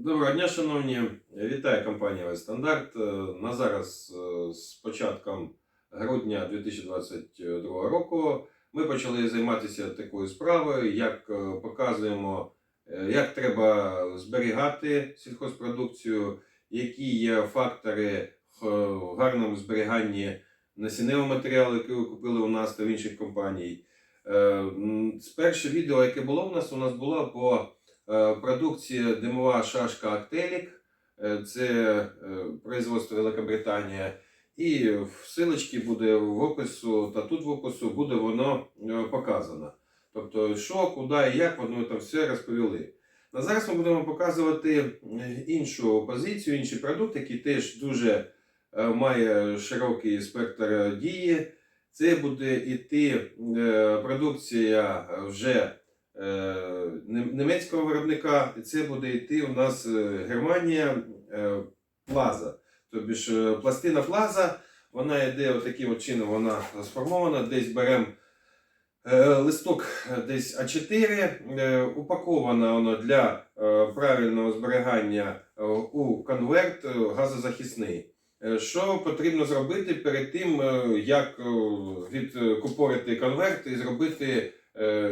Доброго дня, шановні. Вітаю компанія Вестандарт. На зараз е, з початком грудня 2022 року ми почали займатися такою справою, як е, показуємо, е, як треба зберігати сільхозпродукцію, які є фактори в гарному зберіганні насінневого матеріалу, який ви купили у нас та в інших компаній. Е, Перше відео, яке було у нас, у нас було по Е, Продукція димова шашка Актелік, Е, це е, производство Великобританія. І в силочці буде в опису, та тут в опису буде воно е, показано. Тобто, що, куди і як воно там все розповіли. На зараз ми будемо показувати е, іншу позицію, інший продукт, який теж дуже е, має широкий спектр дії. Це буде іти е, продукція вже е, німецького виробника, і це буде йти у нас е, Германія е, Плаза. Тобто ж е, пластина Плаза, вона йде отаким от чином, вона сформована. Десь беремо е, листок е, десь А4, е, упакована вона для е, правильного зберігання е, у конверт е, газозахисний. Е, Що потрібно зробити перед тим, е, як е, відкупорити конверт і зробити е,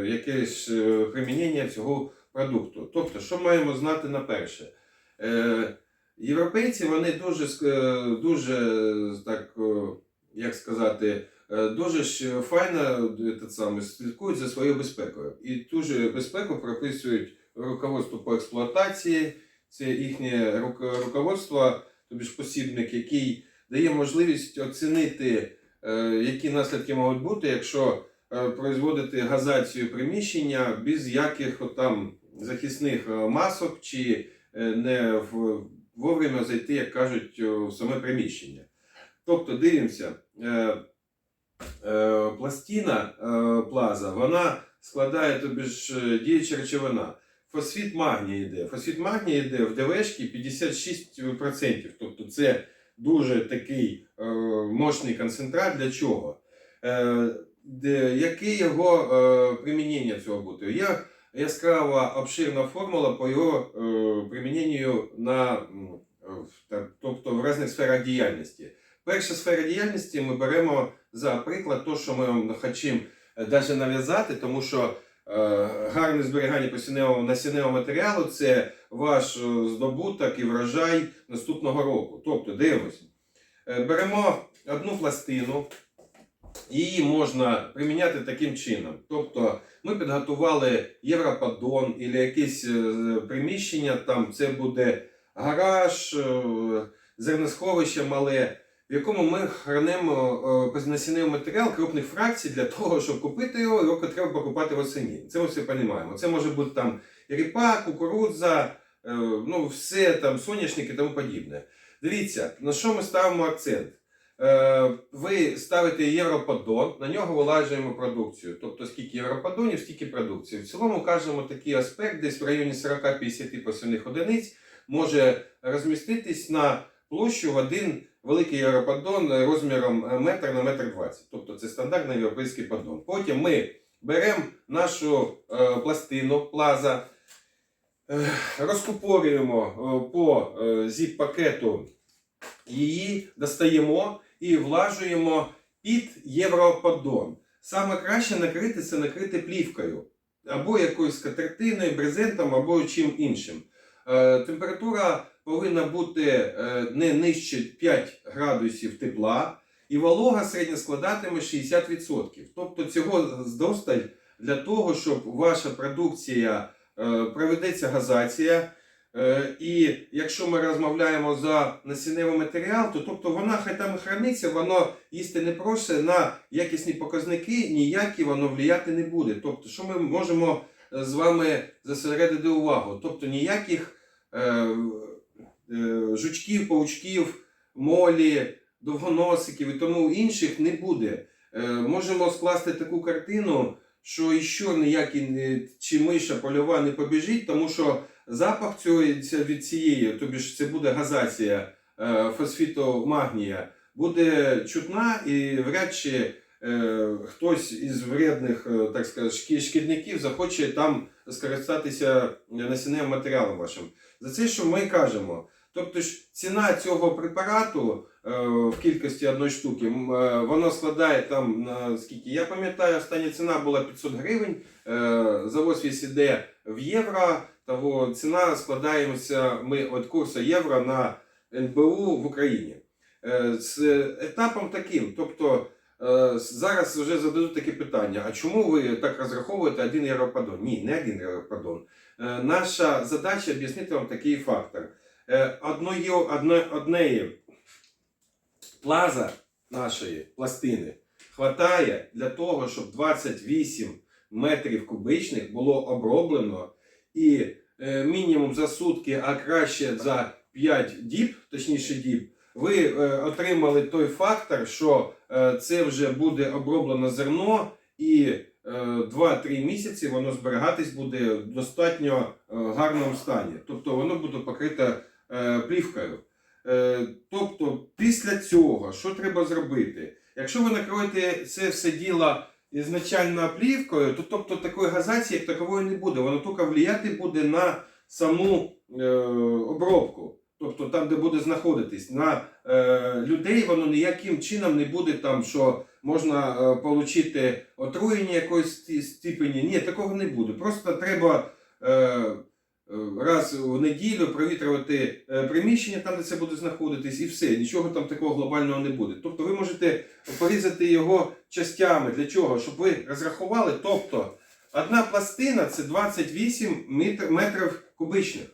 якесь е, примінення цього продукту. Тобто, що маємо знати на перше? Е, європейці вони дуже, е, дуже е, так, е, як сказати, е, дуже ж файно е, саме, слідкують за своєю безпекою. І ту ж безпеку прописують руководство по експлуатації, це їхнє руководство, тобі ж посібник, який дає можливість оцінити, е, які наслідки можуть бути, якщо е, производити газацію приміщення без яких там захисних е, масок чи е, не вовремя зайти, як кажуть, е, в саме приміщення. Тобто дивимося, е, е, пластина е, плаза, вона складає тобі ж е, діюча речовина. Фосфіт магнія йде. Фосфіт магнія йде в ДВшки 56%. Тобто це дуже такий е, мощний концентрат. Для чого? Е, яке його е, примінення цього буде? Є яскрава обширна формула по його е, приміненню на, в- тобто в різних сферах діяльності. Перша сфера діяльності ми беремо за приклад, то, що ми хочемо навіть нав'язати, тому що е, гарне зберігання посінневого насінневого матеріалу це ваш е, здобуток і врожай наступного року. Тобто, дивимося. Е, Беремо одну пластину, її можна приміняти таким чином. Тобто, ми підготували європадон або якесь е, приміщення, там це буде гараж, е, зерносховище мале, в якому ми хранимо е, матеріал крупних фракцій для того, щоб купити його, його треба покупати восені. Це ми все розуміємо. Це може бути там ріпа, кукурудза, ну все там соняшник і тому подібне. Дивіться, на що ми ставимо акцент. Е, Ви ставите європадон, на нього вилажуємо продукцію. Тобто скільки європадонів, стільки продукції. В цілому кажемо такий аспект, десь в районі 40-50 посівних одиниць може розміститись на площу в один великий європадон розміром е, метр на метр 20. Тобто це стандартний європейський падон. Потім ми беремо нашу е, пластину плаза, розкупорюємо по зіп-пакету її, достаємо і влажуємо під європадон. Саме краще накрити це накрити плівкою або якоюсь скатертиною, брезентом, або чим іншим. Е, температура повинна бути е, не нижче 5 градусів тепла, і волога середня складатиме 60%. Тобто цього здосталь для того, щоб ваша продукція е, проведеться газація. Е, І якщо ми розмовляємо за насінневий матеріал, то тобто вона хай там храниться, воно їсти не просить на якісні показники, ніякі воно влияти не буде. Тобто, що ми можемо е, з вами зосередити увагу? Тобто ніяких е, е, жучків, паучків, молі, довгоносиків і тому інших не буде. Е, можемо скласти таку картину, що іще ніякий не- чи миша польова не побіжить, тому що запах цього, від цієї, тобі ж це буде газація е, фосфіту магнія, буде чутна і вряд чи е, хтось із вредних, е, так сказати, шкідників захоче там скористатися насінним матеріалом вашим. За це, що ми кажемо. Тобто ж ціна цього препарату в кількості одної штуки, воно складає там, скільки я пам'ятаю, остання ціна була 500 гривень, завоз весь іде в євро, того ціна складаємося ми від курсу євро на НБУ в Україні. Е, З етапом таким, тобто е, зараз вже зададуть таке питання: а чому ви так розраховуєте один європадон? Ні, не один європадон. Е, Наша задача об'яснити вам такий фактор. Одної, одне, однеї плаза нашої пластини хватає для того, щоб 28 метрів кубичних було оброблено і е, мінімум за сутки, а краще за 5 діб, точніше діб, ви е, отримали той фактор, що е, це вже буде оброблено зерно, і е, 2-3 місяці воно зберігатись буде в достатньо гарному стані. Тобто воно буде покрите плівкою. Тобто, після цього, що треба зробити? Якщо ви накроєте це все діло ізначально плівкою, то тобто такої газації як такової не буде. Воно тільки впливати буде на саму е, обробку. Тобто там, де буде знаходитись, на е, людей воно ніяким чином не буде там, що можна е, отримати отруєння якоїсь степені. Ні, такого не буде. Просто треба е, раз в неділю провітрювати е, приміщення там, де це буде знаходитись, і все. Нічого там такого глобального не буде. Тобто ви можете порізати його частями. Для чого? Щоб ви розрахували. Тобто одна пластина це 28 метрів кубичних.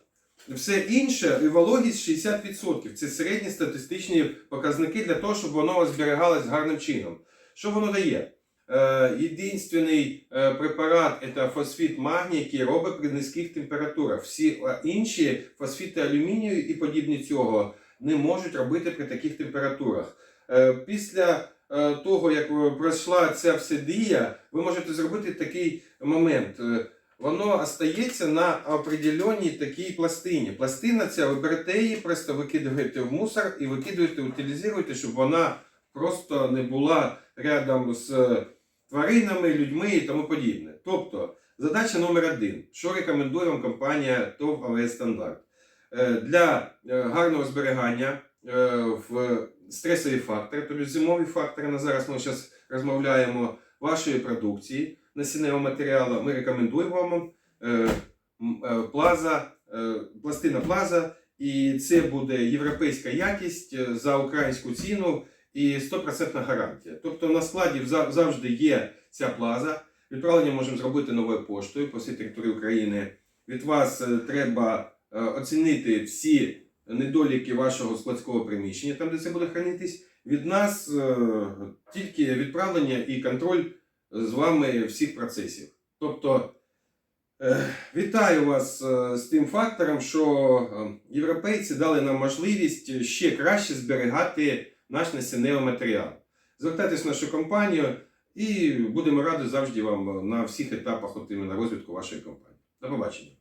Все інше і вологість 60%. Це середні статистичні показники для того, щоб воно зберігалось гарним чином. Що воно дає? Е, єдинственний е, препарат це фосфіт магній, який робить при низьких температурах. Всі е, інші фосфіти алюмінію і подібні цього не можуть робити при таких температурах. Е, після того, як пройшла ця вся дія, ви можете зробити такий момент. Воно остається на определеній такій пластині. Пластина ця, ви берете її, просто викидаєте в мусор і викидаєте, утилізуєте, щоб вона просто не була рядом з тваринами, людьми і тому подібне. Тобто, задача номер один. Що рекомендує вам компанія ТОВ АВС Стандарт? Е, Для е, гарного зберігання е, в стресові фактори, тобто зимові фактори, на зараз ми зараз розмовляємо вашої продукції насінневого матеріалу. Ми рекомендуємо вам плаза, пластина плаза, і це буде європейська якість за українську ціну і 100% гарантія. Тобто на складі завжди є ця плаза. Відправлення можемо зробити новою поштою по всій території України. Від вас е, треба е, оцінити всі недоліки вашого складського приміщення, там де це буде хранитись. Від нас е, тільки відправлення і контроль з вами всіх процесів. Тобто, вітаю вас з тим фактором, що європейці дали нам можливість ще краще зберігати наш насінневий матеріал. Звертайтесь в нашу компанію і будемо раді завжди вам на всіх етапах іменно розвитку вашої компанії. До побачення.